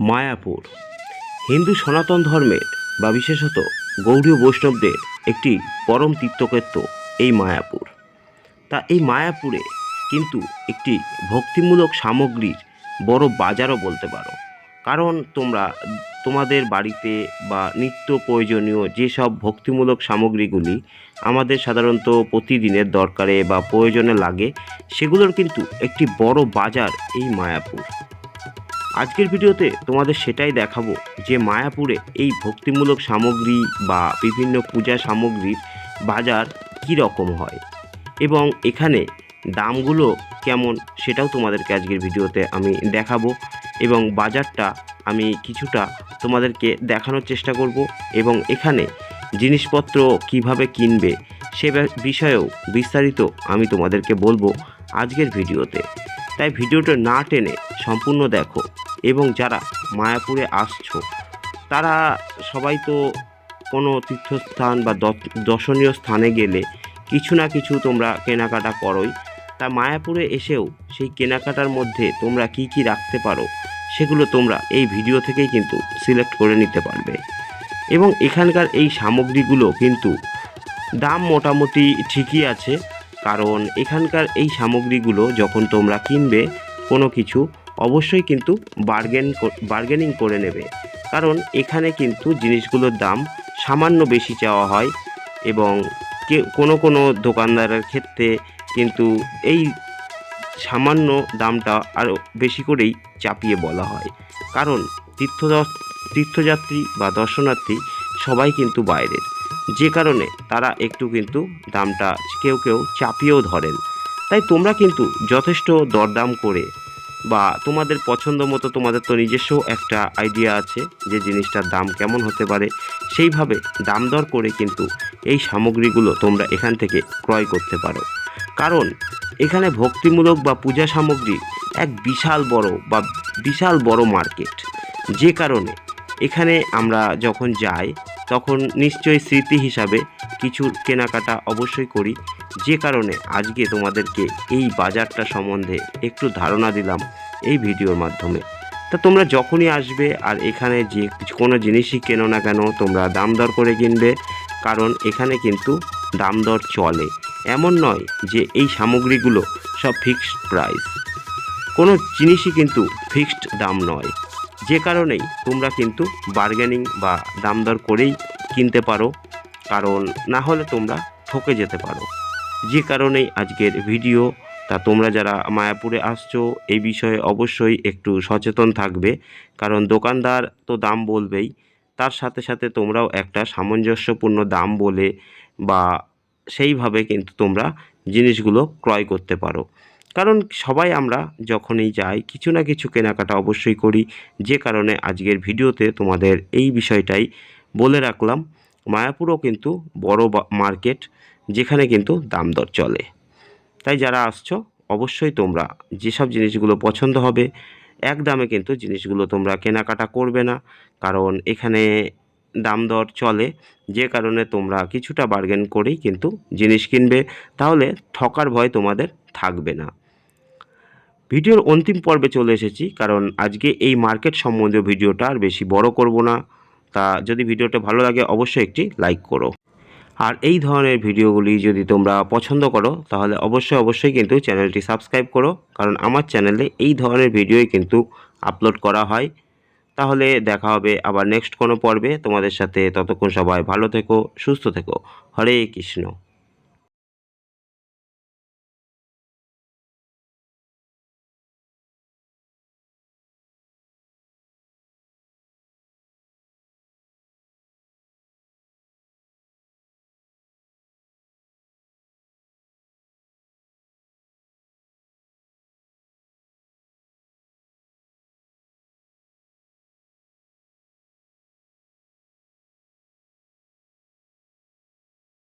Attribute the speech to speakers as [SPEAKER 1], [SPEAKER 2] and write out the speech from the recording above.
[SPEAKER 1] মায়াপুর। হিন্দু সনাতন ধর্মের বা বিশেষত গৌড়ীয় বৈষ্ণবদের একটি পরম তীর্থক্ষেত্র এই মায়াপুর। তা এই মায়াপুরে কিন্তু একটি ভক্তিমূলক সামগ্রীর বড় বাজারও বলতে পারো। কারণ তোমরা, তোমাদের বাড়িতে বা নিত্য প্রয়োজনীয় যেসব ভক্তিমূলক সামগ্রীগুলি আমাদের সাধারণত প্রতিদিনের দরকারে বা প্রয়োজনে লাগে, সেগুলোর কিন্তু একটি বড় বাজার এই মায়াপুর। আজকের ভিডিওতে তোমাদের সেটাই দেখাবো যে মায়াপুরে এই ভক্তিমূলক সামগ্রী বা বিভিন্ন পূজা সামগ্রীর বাজার কী রকম হয় এবং এখানে দামগুলো কেমন সেটাও তোমাদেরকে আজকের ভিডিওতে আমি দেখাবো এবং বাজারটা আমি কিছুটা তোমাদেরকে দেখানোর চেষ্টা করব এবং এখানে জিনিসপত্র কীভাবে কিনবে সে বিষয়েও বিস্তারিত আমি তোমাদেরকে বলব আজকের ভিডিওতে। তাই ভিডিওটা না টেনে সম্পূর্ণ দেখো। এবং যারা মায়াপুরে আসছো, তারা সবাই তো কোনো তীর্থস্থান বা দর্শনীয় স্থানে গেলে কিছু না কিছু তোমরা কেনাকাটা করোই। তা মায়াপুরে এসেও সেই কেনাকাটার মধ্যে তোমরা কি কি রাখতে পারো, সেগুলো তোমরা এই ভিডিও থেকেই কিন্তু সিলেক্ট করে নিতে পারবে। এবং এখানকার এই সামগ্রীগুলো কিন্তু দাম মোটামুটি ঠিকই আছে, কারণ এখানকার এই সামগ্রীগুলো যখন তোমরা কিনবে কোনো কিছু অবশ্যই কিন্তু বার্গেন বার্গেনিং করে নেবে। কারণ এখানে কিন্তু জিনিসগুলোর দাম সামান্য বেশি চাওয়া হয় এবং কোনো কোনো দোকানদারের ক্ষেত্রে কিন্তু এই সামান্য দামটা আরও বেশি করেই চাপিয়ে বলা হয়। কারণ তীর্থ তীর্থযাত্রী বা দর্শনার্থী সবাই কিন্তু বাইরের। যে কারণে তারা একটু কিন্তু দামটা কেউ কেউ চাপিয়েও ধরেন। তাই তোমরা কিন্তু যথেষ্ট দরদাম করে বা তোমাদের পছন্দ মতো তোমাদের তো নিজস্ব একটা আইডিয়া আছে যে জিনিসটার দাম কেমন হতে পারে, সেইভাবে দাম দর করে কিন্তু এই সামগ্রীগুলো তোমরা এখান থেকে ক্রয় করতে পারো। কারণ এখানে ভক্তিমূলক বা পূজা সামগ্রী এক বিশাল বড় বা বিশাল বড় মার্কেট যে কারণে এখানে আমরা যখন যাই তখন নিশ্চয়ই স্মৃতি হিসাবে কিছু কেনাকাটা অবশ্যই করি। যে কারণে আজকে তোমাদেরকে এই বাজারটা সম্বন্ধে একটু ধারণা দিলাম এই ভিডিওর মাধ্যমে। তা তোমরা যখনই আসবে আর এখানে যে কোনো জিনিসই কেনো না কেন তোমরা দাম দর করে কিনবে, কারণ এখানে কিন্তু দাম দর চলে। এমন নয় যে এই সামগ্রীগুলো সব ফিক্সড প্রাইস কোনো জিনিসই কিন্তু ফিক্সড দাম নয়। যে কারণেই তোমরা কিন্তু বার্গেনিং বা দামদর করেই কিনতে পারো। কারণ না হলে তোমরা ঠকে যেতে পারো। যে কারণেই আজকের ভিডিও তা তোমরা যারা মায়াপুরে আসছো, এই বিষয়ে অবশ্যই একটু সচেতন থাকবে। কারণ দোকানদার তো দাম বলবেই, তার সাথে সাথে তোমরাও একটা সামঞ্জস্যপূর্ণ দাম বলে বা সেইভাবে কিন্তু তোমরা জিনিসগুলো ক্রয় করতে পারো। কারণ সবাই আমরা যখনই যাই, কিছু না কিছু কেনাকাটা অবশ্যই করি। যে কারণে আজকের ভিডিওতে তোমাদের এই বিষয়টাই বলে রাখলাম। মায়াপুরও কিন্তু বড় মার্কেট যেখানে কিন্তু দাম দর চলে। তাই যারা আসছো, অবশ্যই তোমরা যেসব জিনিসগুলো পছন্দ হবে, এক দামে কিন্তু জিনিসগুলো তোমরা কেনাকাটা করবে না। কারণ এখানে দাম দর চলে, যে কারণে তোমরা কিছুটা বার্গেন করেই কিন্তু জিনিস কিনবে। তাহলে ঠকার ভয় তোমাদের থাকবে না। ভিডিওর অন্তিম পর্বে চলে এসেছি, কারণ আজকে এই মার্কেট সম্বন্ধীয় ভিডিওটা আর বেশি বড় করব না। তা যদি ভিডিওটা ভালো লাগে, অবশ্যই একটি লাইক করো। আর এই ধরনের ভিডিওগুলি যদি তোমরা পছন্দ করো, তাহলে অবশ্যই অবশ্যই কিন্তু চ্যানেলটি সাবস্ক্রাইব করো, কারণ আমার চ্যানেলে এই ধরনের ভিডিওই কিন্তু আপলোড করা হয়। তাহলে দেখা হবে আবার নেক্সট কোনো পর্বে। তোমাদের সাথে ততক্ষণ সবাই ভালো থেকো, সুস্থ থেকো। হরে কৃষ্ণ।